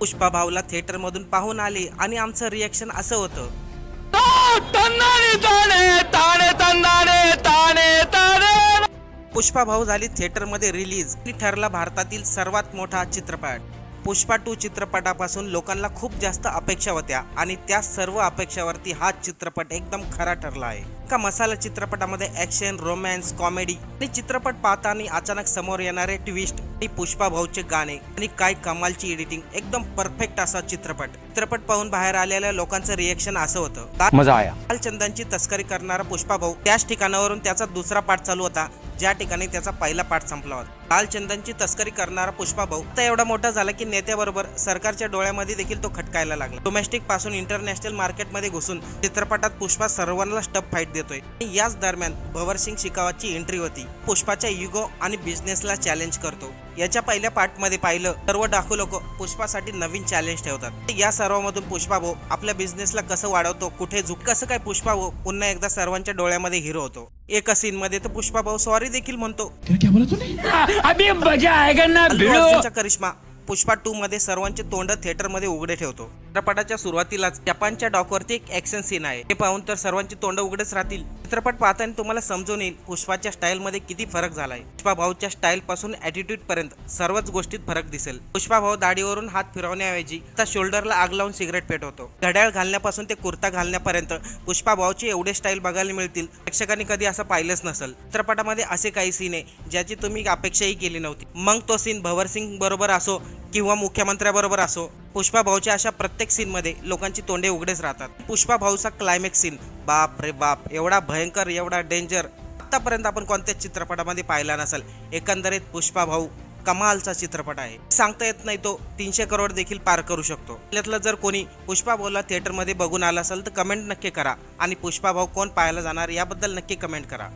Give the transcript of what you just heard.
पुष्पा भाऊला थिएटर मधून पाहून आले आणि आमचं रिएक्शन असं होतं. पुष्पा भाऊ झाली थिएटरमध्ये रिलीज ठरला भारतातील सर्वात मोठा चित्रपट. पुष्पा टू चित्रपटापासून लोकांना खूप जास्त अपेक्षा होत्या आणि त्या सर्व अपेक्षावरती हा चित्रपट एकदम खरा ठरला आहे. का मसाला चित्रपटामध्ये ऍक्शन रोमॅन्स कॉमेडी आणि चित्रपट पाहताना अचानक समोर येणारे ट्विस्ट पुष्पा भाऊचे गाणे आणि काय कमालची एडिटिंग एकदम परफेक्ट असा चित्रपट. चित्रपट पाहून बाहेर आलेल्या लोकांचं रिएक्शन असं होतं. मजा आया. लालचंदांची तस्करी करणारा पुष्पा भाऊ त्याच ठिकाणावरून त्याचा दुसरा पाठ चालू होता ज्या ठिकाणी त्याचा पहिला पाठ संपला होता. लालचंदांची तस्करी करणारा पुष्पा भाऊ आता एवढा मोठा झाला की नेत्याबरोबर सरकारच्या डोळ्यामध्ये देखील तो खटकायला लागला. डोमेस्टिकपासून इंटरनॅशनल मार्केटमध्ये घुसून चित्रपटात पुष्पा सर्वांना स्टप फाईट देतोय. आणि याच दरम्यान भवरसिंग शिकावाची एंट्री होती. पुष्पाच्या युगो आणि बिझनेसला चॅलेंज करतो. याच्या पहिल्या पार्टमध्ये पाहिलं सर्व डाकू लोक पुष्पासाठी नवीन चॅलेंज ठेवतात. या सर्वांमधून पुष्पा भाऊ आपल्या बिझनेसला कसं वाढवतो कुठे झुक कसं काय पुष्पा भाऊ पुन्हा एकदा सर्वांच्या डोळ्यामध्ये हिरो होतो. एका सीन मध्ये तर पुष्पा भाऊ सॉरी देखील म्हणतो. करिश्मा पुष्पा टू मध्ये सर्वांचे तोंड थिएटरमध्ये उघडे ठेवतो. चित्रपटाच्या सुरुवातीलाच जपानच्या डॉकवरती एक ऍक्शन सीन आहे. हे पाहून तर सर्वांची तोंड उघडच राहतील. चित्रपट पाहताना तुम्हाला समजून येईल पुष्पाच्या स्टाईल मध्ये किती फरक झालाय. पुष्पा भाऊच्या स्टाईल पासून ऍटिट्यूड पर्यंत सर्वच गोष्टीत फरक दिसेल. पुष्पा भाऊ दाढीवरून हात फिरवण्याऐवजी आता शोल्डरला आग लावून सिगरेट पेटवतो घड्याळ घालण्यापासून ते कुर्ता घालण्यापर्यंत पुष्पा भाऊचे एवढे स्टाईल बघायला मिळतील प्रेक्षकांनी कधी असं पाहिलंच नसेल. चित्रपटामध्ये असे काही सीन आहे ज्याची तुम्ही अपेक्षाही केली नव्हती. मग तो सीन भवरसिंग बरोबर असो किंवा मुख्यमंत्र्याबरोबर असो पुष्पा भाऊच्या अशा प्रत्येक सीनमध्ये लोकांची तोंडे उघडेच राहतात. पुष्पा भाऊचा क्लायमॅक्स सीन बाप रे बाप एवढा भयंकर एवढा डेंजर आतापर्यंत आपण कोणत्याच चित्रपटामध्ये पाहिला नसेल? एकंदरीत पुष्पा भाऊ कमालचा चित्रपट आहे. सांगता येत नाही तो तीनशे करोड देखील पार करू शकतो. त्यातलं जर कोणी पुष्पा भाऊला थिएटरमध्ये बघून आला असेल तर कमेंट नक्की करा. आणि पुष्पा भाऊ कोण पाहायला जाणार याबद्दल नक्की कमेंट करा.